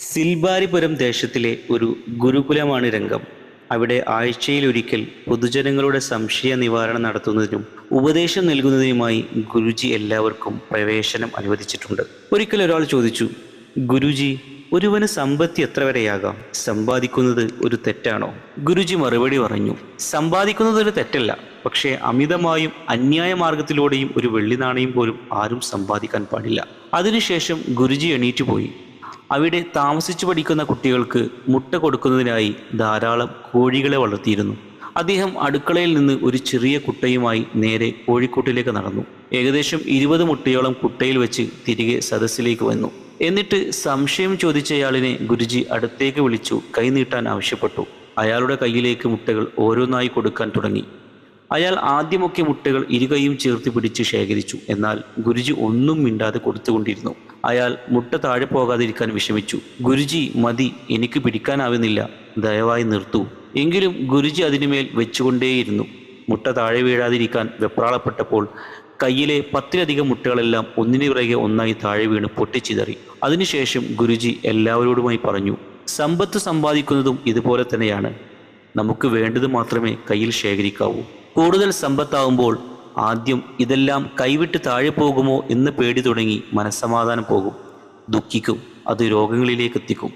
സിൽബാരിപുരം ദേശത്തിലെ ഒരു ഗുരുകുലമാണ് രംഗം. അവിടെ ആഴ്ചയിൽ ഒരിക്കൽ പൊതുജനങ്ങളുടെ സംശയ നിവാരണം നടത്തുന്നതിനും ഉപദേശം നൽകുന്നതിനുമായി ഗുരുജി എല്ലാവർക്കും പ്രവേശനം അനുവദിച്ചിട്ടുണ്ട്. ഒരിക്കൽ ഒരാൾ ചോദിച്ചു ഗുരുജി ഒരുവന് സമ്പത്തി എത്ര വരെയാകാം? സമ്പാദിക്കുന്നത് ഒരു തെറ്റാണോ? ഗുരുജി മറുപടി പറഞ്ഞു സമ്പാദിക്കുന്നത് ഒരു തെറ്റല്ല. പക്ഷേ അമിതമായും അന്യായ മാർഗത്തിലൂടെയും ഒരു വെള്ളി നാണയം പോലും ആരും സമ്പാദിക്കാൻ പാടില്ല. അതിനുശേഷം ഗുരുജി എണീറ്റ് പോയി. അവിടെ താമസിച്ചു പഠിക്കുന്ന കുട്ടികൾക്ക് മുട്ട കൊടുക്കുന്നതിനായി ധാരാളം കോഴികളെ വളർത്തിയിരുന്നു. അദ്ദേഹം അടുക്കളയിൽ നിന്ന് ഒരു ചെറിയ കുട്ടയുമായി നേരെ കോഴിക്കൂട്ടിലേക്ക് നടന്നു. ഏകദേശം ഇരുപത് മുട്ടയോളം കുട്ടയിൽ വെച്ച് തിരികെ സദസ്സിലേക്ക് വന്നു. എന്നിട്ട് സംശയം ചോദിച്ചയാളിനെ ഗുരുജി അടുത്തേക്ക് വിളിച്ചു കൈനീട്ടാൻ ആവശ്യപ്പെട്ടു. അയാളുടെ കയ്യിലേക്ക് മുട്ടകൾ ഓരോന്നായി കൊടുക്കാൻ തുടങ്ങി. അയാൾ ആദ്യമൊക്കെ മുട്ടകൾ ഇരുകൈയും ചേർത്ത് പിടിച്ച് ശേഖരിച്ചു. എന്നാൽ ഗുരുജി ഒന്നും മിണ്ടാതെ കൊടുത്തുകൊണ്ടിരുന്നു. അയാൾ മുട്ട താഴെ പോകാതിരിക്കാൻ വിഷമിച്ചു. ഗുരുജി മതി എനിക്ക് പിടിക്കാനാവുന്നില്ല. ദയവായി നിർത്തൂ. എങ്കിലും ഗുരുജി അതിനുമേൽ വെച്ചുകൊണ്ടേയിരുന്നു. മുട്ട താഴെ വീഴാതിരിക്കാൻ വെപ്രാളപ്പെട്ടപ്പോൾ കയ്യിലെ പത്തിലധികം മുട്ടകളെല്ലാം ഒന്നിനു പിറകെ ഒന്നായി താഴെ വീണ് പൊട്ടിച്ചിതറി. അതിനുശേഷം ഗുരുജി എല്ലാവരോടുമായി പറഞ്ഞു സമ്പത്ത് സമ്പാദിക്കുന്നതും ഇതുപോലെ തന്നെയാണ്. നമുക്ക് വേണ്ടത് മാത്രമേ കയ്യിൽ ശേഖരിക്കാവൂ. കൂടുതൽ സമ്പത്താവുമ്പോൾ ആദ്യം ഇതെല്ലാം കൈവിട്ട് താഴെ പോകുമോ എന്ന് പേടി തുടങ്ങി മനസ്സമാധാനം പോകും. ദുഃഖിക്കും അത് രോഗങ്ങളിലേക്ക് എത്തിക്കും.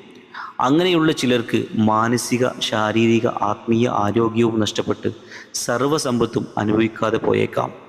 അങ്ങനെയുള്ള ചിലർക്ക് മാനസിക ശാരീരിക ആത്മീയ ആരോഗ്യവും നഷ്ടപ്പെട്ട് സർവസമ്പത്തും അനുഭവിക്കാതെ പോയേക്കാം.